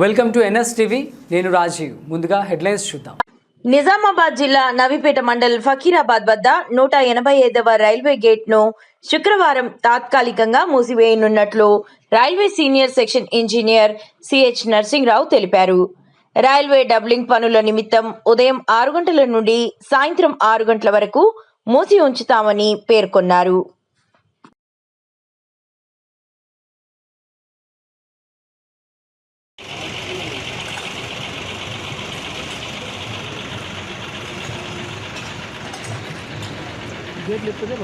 Welcome to NS TV. నేను రాజీవ్. ముందుగా headlines చూద్దాం. నిజామాబాద్ జిల్లా నవిపేట మండల్ ఫకీరాబాద్ వద్ద నూట ఎనభై ఐదవ రైల్వే గేట్ను శుక్రవారం తాత్కాలికంగా మూసివేయనున్నట్లు railway senior section engineer CH Narsingrao తెలిపారు. రైల్వే డబ్లింగ్ పనుల నిమిత్తం ఉదయం ఆరు గంటల నుండి సాయంత్రం ఆరు గంటల వరకు మూసి ఉంచుతామని పేర్కొన్నారు. గేట్లు ఎప్పుడే